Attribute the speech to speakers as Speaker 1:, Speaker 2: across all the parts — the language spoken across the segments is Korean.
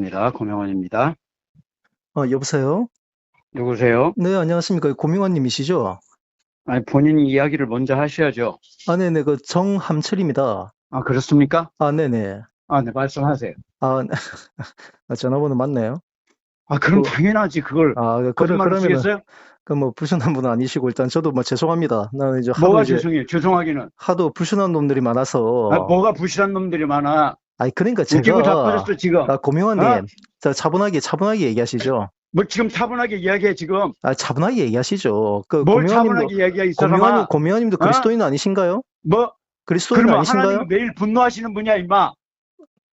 Speaker 1: 입니다. 고명원입니다.
Speaker 2: 어, 여보세요?
Speaker 1: 누구세요?
Speaker 2: 네, 안녕하십니까. 고명환님이시죠?
Speaker 1: 아니, 본인 이야기를 먼저 하셔야죠.
Speaker 2: 아, 네네. 그 정함철입니다.
Speaker 1: 아, 그렇습니까?
Speaker 2: 아, 네네.
Speaker 1: 아, 네, 말씀하세요.
Speaker 2: 아, 아, 전화번호 맞네요.
Speaker 1: 아, 그럼
Speaker 2: 그-
Speaker 1: 당연하지. 그걸
Speaker 2: 아, 그,
Speaker 1: 거짓말 하시겠어요?
Speaker 2: 그 뭐, 불순한 분은 아니시고, 일단 저도 뭐, 죄송합니다. 나는 이제
Speaker 1: 뭐가 죄송해요. 죄송하기는.
Speaker 2: 하도 불순한 놈들이 많아서.
Speaker 1: 아, 뭐가 부실한 놈들이 많아.
Speaker 2: 아니, 그러니까 제가.
Speaker 1: 자빠졌어, 지금.
Speaker 2: 아, 고명환님.
Speaker 1: 어?
Speaker 2: 자, 차분하게, 차분하게 얘기하시죠.
Speaker 1: 뭐 지금 차분하게 이야기해, 지금.
Speaker 2: 아, 차분하게 얘기하시죠. 그,
Speaker 1: 뭘
Speaker 2: 고명환님도,
Speaker 1: 차분하게 이야기해, 이 사람아.
Speaker 2: 고명환님도
Speaker 1: 어?
Speaker 2: 그리스도인 아니신가요?
Speaker 1: 뭐,
Speaker 2: 그리스도인 아니신가요?
Speaker 1: 매일 분노하시는 분이야, 임마.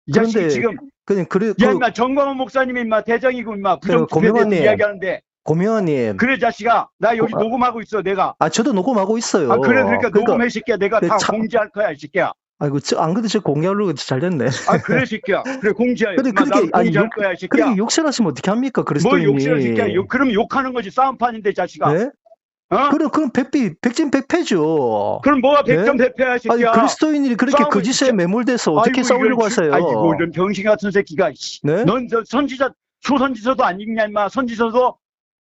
Speaker 1: 이
Speaker 2: 그런데
Speaker 1: 지금.
Speaker 2: 그냥, 그래,
Speaker 1: 야,
Speaker 2: 그,
Speaker 1: 임마, 정광훈 목사님이 임마, 대장이고, 임마. 부정투표에 대해서
Speaker 2: 고명환님.
Speaker 1: 이야기하는데.
Speaker 2: 고명환님.
Speaker 1: 그래, 자식아. 나 여기
Speaker 2: 어, 아.
Speaker 1: 녹음하고 있어, 내가.
Speaker 2: 아, 저도 녹음하고 있어요.
Speaker 1: 아, 그래, 그러니까 녹음해, 이 새끼야. 내가 그다
Speaker 2: 참-
Speaker 1: 공지할 거야, 이 새끼야.
Speaker 2: 아이고, 저, 안 그래도 저 공개하려고 잘 됐네.
Speaker 1: 아, 그래, 이 새끼야. 그래, 공지해.
Speaker 2: 근데 그렇게- 아니, 욕-
Speaker 1: 거야, 이 새끼야.
Speaker 2: 그렇게 욕설 하시면 어떻게 합니까,
Speaker 1: 뭘
Speaker 2: 그리스도인이.
Speaker 1: 욕실을 새끼야. 욕, 그럼 욕하는 거지. 싸움판인데, 자식아.
Speaker 2: 네?
Speaker 1: 어?
Speaker 2: 그럼, 그럼 백비, 백진백패죠.
Speaker 1: 그럼 뭐가
Speaker 2: 네?
Speaker 1: 백전백패야, 이
Speaker 2: 아니,
Speaker 1: 새끼야.
Speaker 2: 그리스도인이 그렇게 거짓에
Speaker 1: 진짜-
Speaker 2: 매몰돼서 어떻게
Speaker 1: 아이고,
Speaker 2: 싸우려고
Speaker 1: 이런 지-
Speaker 2: 하세요?
Speaker 1: 아이고, 이런 병신 같은 새끼가. 씨.
Speaker 2: 네?
Speaker 1: 넌 저 선지자, 초선지서도 안 읽냐, 임마. 선지서도?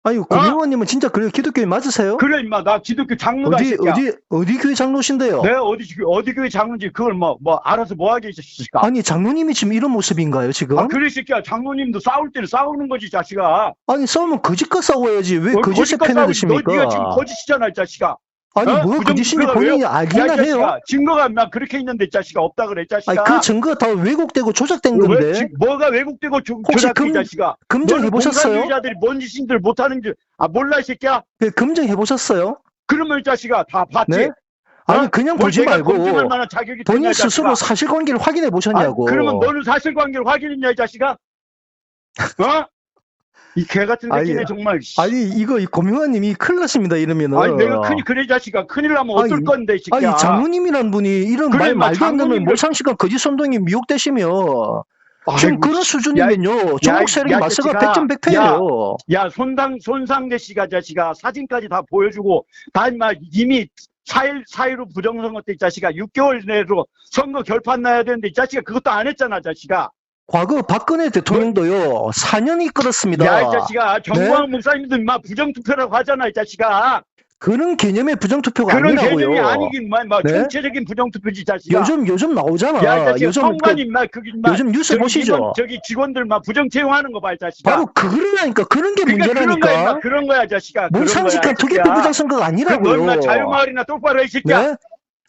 Speaker 2: 아니, 고명원님은 진짜 그래 기독교인 맞으세요?
Speaker 1: 그래, 임마. 나 기독교 장로다, 이
Speaker 2: 어디,
Speaker 1: 새끼야.
Speaker 2: 어디, 어디 교회 장로신데요?
Speaker 1: 내가 어디, 어디 교회 장로인지 그걸 뭐, 뭐, 알아서 뭐 하게, 이 새끼야.
Speaker 2: 아니, 장로님이 지금 이런 모습인가요, 지금?
Speaker 1: 아, 그래, 이 새끼야. 장로님도 싸울 때는 싸우는 거지, 자식아.
Speaker 2: 아니, 싸우면 거짓과 싸워야지. 왜
Speaker 1: 어,
Speaker 2: 거짓에
Speaker 1: 싸우지. 너,
Speaker 2: 드십니까?
Speaker 1: 네가 지금 거짓이잖아, 이 자식아.
Speaker 2: 아니,
Speaker 1: 어?
Speaker 2: 뭐가
Speaker 1: 부정-
Speaker 2: 거짓인지
Speaker 1: 그거가
Speaker 2: 본인이 알기나 해요?
Speaker 1: 자식아. 증거가 막 그렇게 있는데, 이 자식아. 없다 그래, 이
Speaker 2: 아니,
Speaker 1: 자식아.
Speaker 2: 그 증거가 다 왜곡되고 조작된
Speaker 1: 왜,
Speaker 2: 건데.
Speaker 1: 지- 뭐가 왜곡되고 조, 이
Speaker 2: 금-
Speaker 1: 자식아.
Speaker 2: 검증해 보셨어요?
Speaker 1: 공산주의자들이 뭔 짓인들 못하는 줄, 아, 몰라, 이 새끼야?
Speaker 2: 그 검증해 보셨어요?
Speaker 1: 그러면 이 자식아, 다 봤지?
Speaker 2: 네? 아니
Speaker 1: 어?
Speaker 2: 그냥
Speaker 1: 뭘
Speaker 2: 보지 말고 본인 스스로
Speaker 1: 자식아?
Speaker 2: 사실관계를 확인해
Speaker 1: 아,
Speaker 2: 보셨냐고.
Speaker 1: 그러면 너는 사실관계를 확인했냐, 이 자식아? 어? 이 개 같은
Speaker 2: 아니,
Speaker 1: 새끼네, 정말. 씨.
Speaker 2: 아니 이거 이 고명환님이 큰일 났습니다 이러면은.
Speaker 1: 아니, 내가 큰일, 그래, 이 자식아. 큰일 나면 어떨
Speaker 2: 아니,
Speaker 1: 건데, 이 새끼야.
Speaker 2: 아니 장로님이란 분이 이런
Speaker 1: 그래,
Speaker 2: 말
Speaker 1: 마,
Speaker 2: 말도 안 되는 몰상식한 거짓 선동이 미혹되시면 지금 그런
Speaker 1: 씨.
Speaker 2: 수준이면요
Speaker 1: 야,
Speaker 2: 조국 세력이
Speaker 1: 야,
Speaker 2: 마스가
Speaker 1: 자식아.
Speaker 2: 백전백패예요.
Speaker 1: 야, 손당, 손상대 씨가 자식아, 사진까지 다 보여주고, 다 임마, 이미 4일, 4일로 부정선거 때 이 자식아, 6개월 내로 선거 결판 나야 되는데 이 자식아, 그것도 안 했잖아, 자식아.
Speaker 2: 과거 박근혜 대통령도요 4년 이 끌었습니다.
Speaker 1: 야, 이 자식아, 정광 목사님도 임마 부정투표라고 하잖아, 이 자식아.
Speaker 2: 그런 개념의 부정투표가
Speaker 1: 그런
Speaker 2: 아니라고요.
Speaker 1: 개념이 아니긴, 뭐, 뭐
Speaker 2: 네?
Speaker 1: 전체적인 부정투표지, 이 자식아.
Speaker 2: 요즘 요즘 나오잖아.
Speaker 1: 야, 이 자식아,
Speaker 2: 요즘
Speaker 1: 성관
Speaker 2: 그-
Speaker 1: 임마, 그게 임마.
Speaker 2: 요즘 뉴스 보시죠.
Speaker 1: 임원, 저기 직원들 막 부정 채용하는 거 봐, 이 자식아.
Speaker 2: 바로 그거라니까 그런 게
Speaker 1: 그러니까 그런
Speaker 2: 문제라니까.
Speaker 1: 그런 거야, 이 자식아. 그런 거야,
Speaker 2: 몰상식한
Speaker 1: 이
Speaker 2: 투개표
Speaker 1: 새끼야.
Speaker 2: 부정선거가 아니라고요.
Speaker 1: 임마 자유마을이나 똑바로 해, 이 새끼야.
Speaker 2: 네?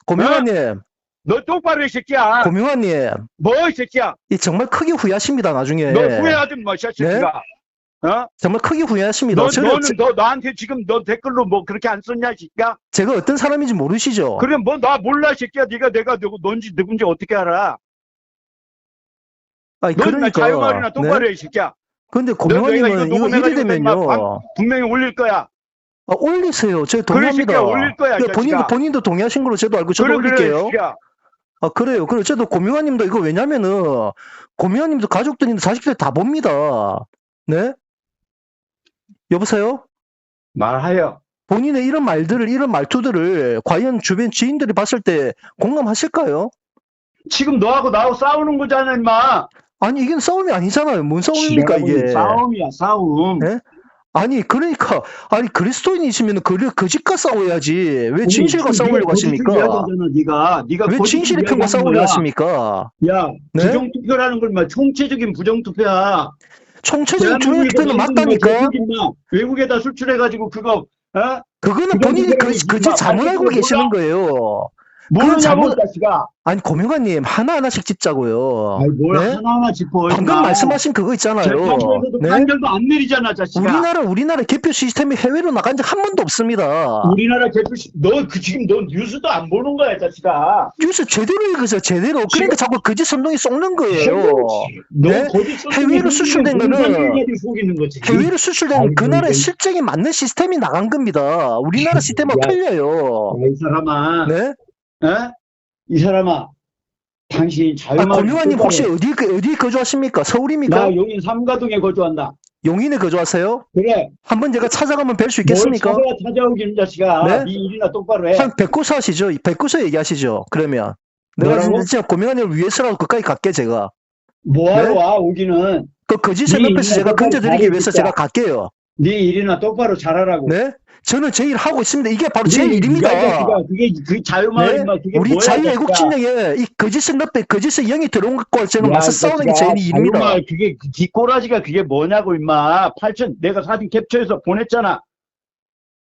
Speaker 2: 고명환님,
Speaker 1: 너 똑바로 해, 이 새끼야.
Speaker 2: 고명환님,
Speaker 1: 뭐, 이 새끼야.
Speaker 2: 이 정말 크게 후회하십니다, 나중에.
Speaker 1: 너 후회하든 뭐, 이 새끼가. 어?
Speaker 2: 정말 크게 후회하십니다.
Speaker 1: 너,
Speaker 2: 저는
Speaker 1: 너는
Speaker 2: 제-
Speaker 1: 너 나한테 지금 너 댓글로 뭐 그렇게 안 썼냐, 이 새끼야?
Speaker 2: 제가 어떤 사람인지 모르시죠?
Speaker 1: 그래, 뭐, 나 몰라, 이 새끼야. 네가 내가 누구, 넌지 누군지 어떻게 알아?
Speaker 2: 아니,
Speaker 1: 너
Speaker 2: 그러니까.
Speaker 1: 자유마을이나 똑바로
Speaker 2: 네?
Speaker 1: 해, 이 새끼야.
Speaker 2: 근데 고명환님은
Speaker 1: 이거
Speaker 2: 이래
Speaker 1: 막
Speaker 2: 되면요.
Speaker 1: 분명히 올릴 거야.
Speaker 2: 아, 올리세요. 제가
Speaker 1: 그래,
Speaker 2: 동의합니다.
Speaker 1: 새끼야, 올릴 거야,
Speaker 2: 이그 본인도, 동의하신 걸로 저도 알고 저도
Speaker 1: 그래, 그래, 이
Speaker 2: 올릴게요.
Speaker 1: 새끼야.
Speaker 2: 아, 그래요. 그래, 저도 고명환님도 이거 왜냐면은, 고명환님도 가족들인데 자식들 다 봅니다. 네? 여보세요?
Speaker 1: 말하여.
Speaker 2: 본인의 이런 말들을, 이런 말투들을 과연 주변 지인들이 봤을 때 공감하실까요?
Speaker 1: 지금 너하고 나하고 싸우는 거잖아, 임마.
Speaker 2: 아니, 이게 싸움이 아니잖아요. 뭔 싸움입니까, 이게?
Speaker 1: 싸움이야, 싸움.
Speaker 2: 네? 아니, 그러니까, 아니, 그리스도인이시면 그, 거짓과 싸워야지. 왜 진실과 싸우려고 하십니까?
Speaker 1: 네가 네가
Speaker 2: 왜 진실의 편과 싸우려고. 하십니까?
Speaker 1: 야,
Speaker 2: 네?
Speaker 1: 부정투표라는 걸막 총체적인 부정투표야.
Speaker 2: 총체적인
Speaker 1: 만든
Speaker 2: 맞다니까?
Speaker 1: 외국에다 수출해가지고 그거 어?
Speaker 2: 그거는 본인이 그,
Speaker 1: 몰라.
Speaker 2: 잘못 알고. 계시는 거예요.
Speaker 1: 모르냐고
Speaker 2: 잘못-
Speaker 1: 자식아.
Speaker 2: 아니, 고명환님, 하나하나씩 짚자고요.
Speaker 1: 아이 뭘
Speaker 2: 네?
Speaker 1: 하나하나 짚어.
Speaker 2: 방금. 말씀하신 그거 있잖아요. 네?
Speaker 1: 판결도 안 내리잖아, 자식아.
Speaker 2: 우리나라, 우리나라 개표 시스템이 해외로 나간 적 한 번도 없습니다.
Speaker 1: 우리나라 대표시 너그 지금 너 뉴스도 안 보는 거야, 자식아.
Speaker 2: 뉴스 제대로 읽으세요, 제대로. 그러니까 자꾸 거짓 선동이 쏙는 거예요.
Speaker 1: 너
Speaker 2: 네? 해외로 수출된 거는. 해외로 수출된
Speaker 1: 아이고,
Speaker 2: 그 나라의 실정이 맞는 시스템이 나간 겁니다. 우리나라 시스템은
Speaker 1: 야.
Speaker 2: 틀려요.
Speaker 1: 야, 이 사람아,
Speaker 2: 네?
Speaker 1: 어? 이 사람아, 당신
Speaker 2: 아,
Speaker 1: 자유마을
Speaker 2: 고명환님 혹시 어디, 그- 어디 거주하십니까? 서울입니까?
Speaker 1: 나 용인 삼가동에 거주한다.
Speaker 2: 용인에 거주하세요?
Speaker 1: 그래.
Speaker 2: 한번 제가 찾아가면
Speaker 1: 뵐수뭘
Speaker 2: 있겠습니까?
Speaker 1: 찾아와 찾아오기는 자식아.
Speaker 2: 네?
Speaker 1: 네 일이나 똑바로 해.
Speaker 2: 한 백구서 하시죠. 백구서 얘기하시죠. 그러면 내가
Speaker 1: 뭐라고?
Speaker 2: 진짜 고명환님을 위해서라도 그까지 갈게 제가.
Speaker 1: 뭐하러
Speaker 2: 네?
Speaker 1: 와 오기는
Speaker 2: 그 거짓의
Speaker 1: 네,
Speaker 2: 늪에서
Speaker 1: 네,
Speaker 2: 제가 건져드리기 위해서. 제가 갈게요.
Speaker 1: 네 일이나 똑바로 잘하라고.
Speaker 2: 네? 저는 제 일 하고 있습니다. 이게 바로 제
Speaker 1: 네,
Speaker 2: 일입니다.
Speaker 1: 그게 그 자유마을
Speaker 2: 네?
Speaker 1: 그게
Speaker 2: 우리
Speaker 1: 뭐야,
Speaker 2: 자유애국
Speaker 1: 자식아.
Speaker 2: 진영에 이 거짓의 늪에 거짓의 영이 들어온 것과 저는
Speaker 1: 야,
Speaker 2: 맞서
Speaker 1: 이
Speaker 2: 싸우는 게제
Speaker 1: 자식아,
Speaker 2: 일입니다.
Speaker 1: 자유마을 그게 그 뒷꼬라지가 그게 뭐냐고 임마. 8천 내가 사진 캡처해서 보냈잖아.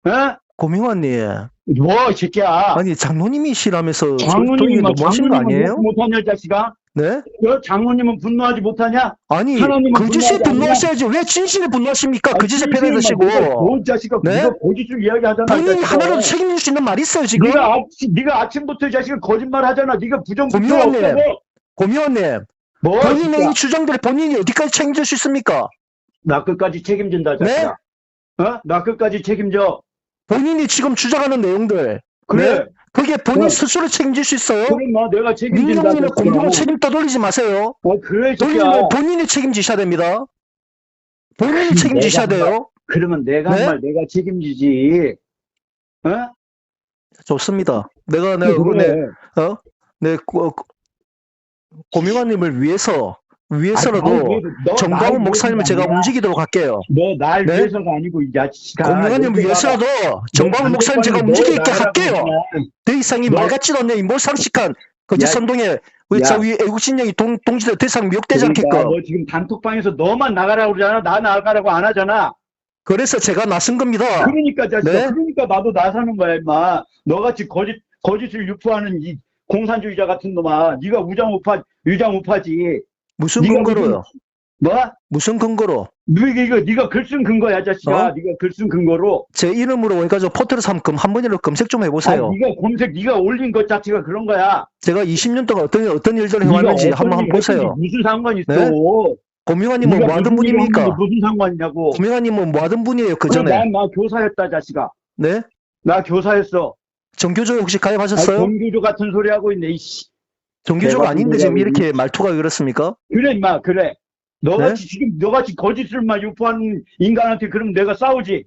Speaker 1: 어?
Speaker 2: 고명환님,
Speaker 1: 뭐, 이 새끼야.
Speaker 2: 아니 장로님이시라면서
Speaker 1: 장모님이 뭐
Speaker 2: 너무하신 거 아니에요?
Speaker 1: 이 자식아?
Speaker 2: 네?
Speaker 1: 그 장모님은 분노하지 못하냐?
Speaker 2: 아니 거짓에? 분노하셔야지 왜 진실에 분노하십니까? 거짓에
Speaker 1: 아,
Speaker 2: 편에 드시고
Speaker 1: 뭔 자식아,
Speaker 2: 네?
Speaker 1: 네가 거짓을 이야기하잖아. 이
Speaker 2: 본인이. 하나라도 책임질 수 있는 말이 있어요 지금?
Speaker 1: 네가 아침, 네가 아침부터 이 자식아 거짓말 하잖아. 네가 부정부터
Speaker 2: 고민원님.
Speaker 1: 없다고.
Speaker 2: 고미원님
Speaker 1: 뭐,
Speaker 2: 본인의
Speaker 1: 진짜.
Speaker 2: 이 주장들을 본인이 어디까지 책임질 수 있습니까?
Speaker 1: 나 끝까지 책임진다,
Speaker 2: 네?
Speaker 1: 자식아. 어? 나 끝까지 책임져.
Speaker 2: 본인이 지금 주장하는 내용들
Speaker 1: 그래.
Speaker 2: 네? 그게 본인
Speaker 1: 네.
Speaker 2: 스스로 책임질 수 있어요?
Speaker 1: 그럼 나 내가 책임진다. 자식아.
Speaker 2: 공무원 책임 떠돌리지 마세요.
Speaker 1: 어, 그래, 이
Speaker 2: 본인이,
Speaker 1: 새끼야.
Speaker 2: 본인이 책임지셔야 됩니다. 본인이 책임지셔야
Speaker 1: 한
Speaker 2: 돼요.
Speaker 1: 그러면 내가 한
Speaker 2: 네?
Speaker 1: 말 내가 책임지지. 어?
Speaker 2: 좋습니다. 내가 내가
Speaker 1: 그래.
Speaker 2: 네, 어? 네, 고, 고명환님을 위해서 위해서라도
Speaker 1: 너
Speaker 2: 정다운
Speaker 1: 날
Speaker 2: 목사님을 제가 움직이도록 할게요.
Speaker 1: 너날
Speaker 2: 네?
Speaker 1: 위해서가 아니고 이 자식아.
Speaker 2: 고명환님
Speaker 1: 여기
Speaker 2: 위해서라도
Speaker 1: 너
Speaker 2: 목사님 제가 움직이게 할게요. 더 이상 이
Speaker 1: 너-
Speaker 2: 말 같지도 않네. 이 몰상식한 거짓
Speaker 1: 야,
Speaker 2: 선동에 우리
Speaker 1: 야.
Speaker 2: 저위 애국 진영이 동 동지들 더 이상 미혹되지
Speaker 1: 그러니까. 너 지금 단톡방에서 너만 나가라고 그러잖아. 나 나가라고 안 하잖아.
Speaker 2: 그래서 제가 나선 겁니다.
Speaker 1: 그러니까 자식아.
Speaker 2: 네?
Speaker 1: 그러니까 나도 나서는 거야, 임마. 너같이 거짓 거짓을 유포하는 이 공산주의자 같은 놈아. 네가 우장 우파 유장 우파지.
Speaker 2: 무슨 근거로요?
Speaker 1: 뭐?
Speaker 2: 무슨 근거로?
Speaker 1: 네가 이거 네가 글 쓴 근거야, 자식아.
Speaker 2: 어?
Speaker 1: 네가 글 쓴 근거로.
Speaker 2: 제 이름으로 오니까 저 포털 삼금 한 번이라도 검색 좀
Speaker 1: 아,
Speaker 2: 해보세요.
Speaker 1: 네가 검색, 네가 올린 것 자체가 그런 거야.
Speaker 2: 제가 20년 동안 어떤 어떤 일들을 해왔는지 한번 한번 보세요.
Speaker 1: 무슨 상관 있어?
Speaker 2: 네? 고명환님은
Speaker 1: 네가
Speaker 2: 뭐 하던 분입니까?
Speaker 1: 무슨 상관이냐고.
Speaker 2: 고명환님은 뭐 하던 분이에요 그 전에?
Speaker 1: 난, 나 교사였다, 자식아.
Speaker 2: 네?
Speaker 1: 나 교사였어.
Speaker 2: 정교조에 혹시
Speaker 1: 아,
Speaker 2: 가입하셨어요?
Speaker 1: 정규조 같은 소리 하고 있네, 이씨. 내가
Speaker 2: 아닌데 지금 이렇게 말투가 그렇습니까?
Speaker 1: 그래, 임마, 그래.
Speaker 2: 네?
Speaker 1: 너같이 지금, 너같이 거짓을만 유포하는 인간한테 그럼 내가 싸우지.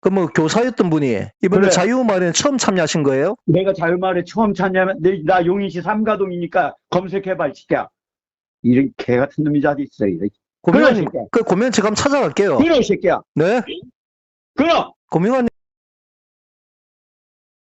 Speaker 2: 그럼 뭐 교사였던 분이 이번에
Speaker 1: 그래.
Speaker 2: 자유마을에 처음 참여하신 거예요?
Speaker 1: 내가 자유마을에 처음 찾냐면, 내- 나 용인시 삼가동이니까 검색해봐, 이 새끼야. 이런 개 같은 놈이 자디 있어, 이래.
Speaker 2: 고명환님,
Speaker 1: 그래,
Speaker 2: 그 고명 제가 한번 찾아갈게요.
Speaker 1: 그래, 이 새끼야.
Speaker 2: 네?
Speaker 1: 그럼!
Speaker 2: 고명환님